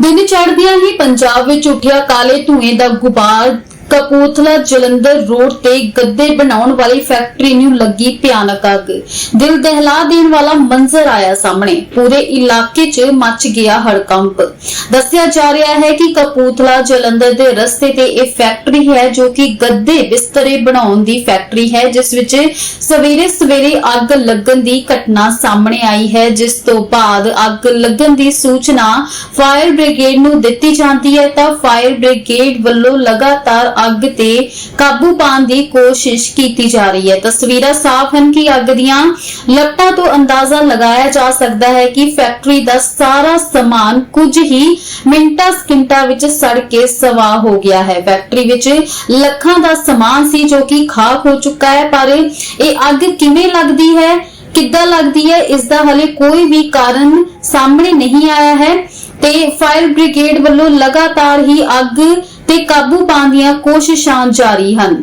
ਦਿਨ ਚੜ੍ਹਦਿਆਂ ਹੀ ਪੰਜਾਬ ਵਿੱਚ ਉੱਠਿਆ ਕਾਲੇ ਧੂਏ ਦਾ ਗੁਬਾਰ ਕਪੂਰਥਲਾ ਜਲੰਧਰ ਰੋਡ ਤੇ ਗੱਦੇ ਬਣਾਉਣ ਵਾਲੀ ਫੈਕਟਰੀ ਨੂੰ ਲੱਗੀ ਭਿਆਨਕ ਅੱਗ। ਦਿਲ ਦਹਿਲਾ ਦੇਣ ਵਾਲਾ ਮੰਜ਼ਰ ਆਇਆ ਸਾਹਮਣੇ। ਪੂਰੇ ਇਲਾਕੇ 'ਚ ਮਚ ਗਿਆ ਹੜਕੰਪ। ਦੱਸਿਆ ਜਾ ਰਿਹਾ ਹੈ ਕਿ ਕਪੂਰਥਲਾ ਜਲੰਧਰ ਦੇ ਰਸਤੇ ਤੇ ਇਹ ਫੈਕਟਰੀ ਹੈ ਜੋ ਕਿ ਗੱਦੇ ਬਿਸਤਰੇ ਬਣਾਉਣ ਦੀ ਫੈਕਟਰੀ ਹੈ, ਜਿਸ ਵਿੱਚ ਸਵੇਰੇ ਸਵੇਰੇ ਅੱਗ ਲੱਗਣ ਦੀ ਘਟਨਾ ਸਾਹਮਣੇ ਆਈ ਹੈ, ਜਿਸ ਤੋਂ ਬਾਅਦ ਅੱਗ ਲੱਗਣ ਦੀ ਸੂਚਨਾ ਫਾਇਰ ਬ੍ਰਿਗੇਡ ਨੂੰ ਦਿੱਤੀ ਜਾਂਦੀ ਹੈ। ਤਾਂ ਫਾਇਰ ਬ੍ਰਿਗੇਡ ਵੱਲੋਂ ਲਗਾਤਾਰ ਅੱਗ ਤੇ ਕਾਬੂ ਪਾਉਣ ਦੀ ਕੋਸ਼ਿਸ਼ ਕੀਤੀ ਜਾ ਰਹੀ ਹੈ। ਤਸਵੀਰਾਂ ਸਾਫ਼ ਹਨ ਕਿ ਅੱਗ ਦੀਆਂ ਲਪਟਾਂ ਤੋਂ ਅੰਦਾਜ਼ਾ ਲਗਾਇਆ ਜਾ ਸਕਦਾ ਹੈ ਕਿ ਫੈਕਟਰੀ ਦਾ ਸਾਰਾ ਸਮਾਨ ਕੁਝ ਹੀ ਮਿੰਟਾਂ ਸਕਿੰਟਾਂ ਵਿੱਚ ਸੜ ਕੇ ਸਵਾਹ ਹੋ ਗਿਆ ਹੈ। ਫੈਕਟਰੀ ਵਿੱਚ ਲੱਖਾਂ ਦਾ ਸਮਾਨ ਸੀ ਜੋ ਕਿ ਖਾਕ ਹੋ ਚੁੱਕਾ ਹੈ, ਪਰ ਇਹ ਅੱਗ ਕਿਵੇਂ ਲੱਗਦੀ ਹੈ, ਕਿੱਦਾਂ ਲੱਗਦੀ ਹੈ, ਇਸ ਦਾ ਹਲੇ ਕੋਈ ਵੀ ਕਾਰਨ ਸਾਹਮਣੇ ਨਹੀਂ ਆਇਆ ਹੈ ਤੇ ਫਾਇਰ ਬ੍ਰਿਗੇਡ ਵੱਲੋਂ ਲਗਾਤਾਰ ਹੀ ਅੱਗ ਤੇ ਕਾਬੂ ਪਾਉਣ ਦੀਆਂ ਕੋਸ਼ਿਸ਼ਾਂ ਜਾਰੀ ਹਨ।